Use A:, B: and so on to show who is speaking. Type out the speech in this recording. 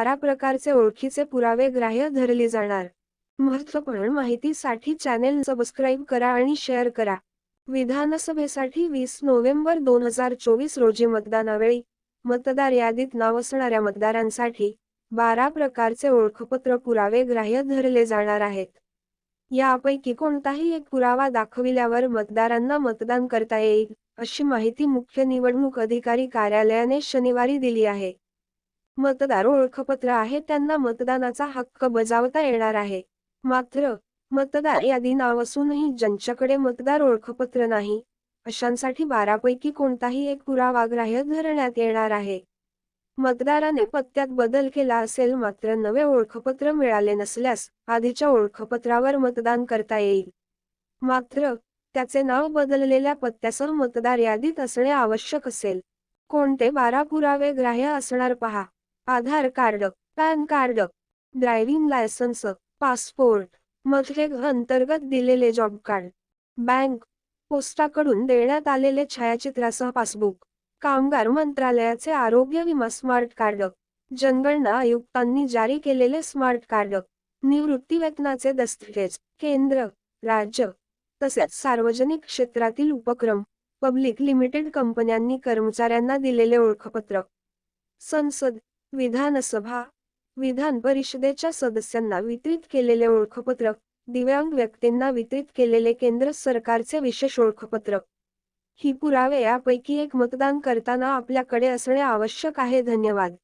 A: बारा प्रकारचे ओळखीचे पुरावे ग्राह्य धरले जाणार. महत्त्वपूर्ण माहितीसाठी चॅनेल सबस्क्राईब करा आणि शेअर करा. विधानसभेसाठी वीस नोव्हेंबर दोन हजार चोवीस रोजी मतदानावेळी मतदार यादीत नाव असणाऱ्या मतदारांसाठी बारा प्रकारचे ओळखपत्र पुरावे ग्राह्य धरले जाणार आहेत. यापैकी कोणताही एक पुरावा दाखविल्यावर मतदारांना मतदान करता येईल अशी माहिती मुख्य निवडणूक अधिकारी कार्यालयाने शनिवारी दिली आहे. मतदार ओळखपत्र आहे त्यांना मतदानाचा हक्क बजावता येणार आहे. मात्र मतदार यादी नाव असूनही ज्यांच्याकडे मतदार ओळखपत्र नाही अशांसाठी बारापैकी कोणताही एक पुरावा ग्राह्य धरण्यात येणार आहे. मतदाराने पत्त्यात बदल केला असेल मात्र नवे ओळखपत्र मिळाले नसल्यास आधीच्या ओळखपत्रावर मतदान करता येईल. मात्र त्याचे नाव बदललेल्या पत्त्यासह मतदार यादीत असणे आवश्यक असेल. कोणते बारा पुरावे ग्राह्य असणार पहा. Aadhaar card PAN card driving licence पासपोर्टमध्ये अंतर्गत दिलेले जॉब कार्ड बँक पोस्टाकडून देण्यात आलेले छायाचित्रासह पासबुक कामगार मंत्रालयाचे आरोग्य विमा स्मार्ट कार्ड जनगणना आयुक्तांनी जारी केलेले स्मार्ट कार्ड निवृत्ती वेतनाचे दस्तऐवज केंद्र राज्य तसेच सार्वजनिक क्षेत्रातील उपक्रम पब्लिक लिमिटेड कंपन्यांनी कर्मचाऱ्यांना दिलेले ओळखपत्र. संसद विधानसभा विधान परिषदेच्या सदस्यांना वितरित केलेले ओळखपत्र दिव्यांग व्यक्तींना वितरित केलेले केंद्र सरकारचे विशेष ओळखपत्र. ही पुरावे यापैकी एक मतदान करताना आपल्याकडे असणे आवश्यक आहे. धन्यवाद.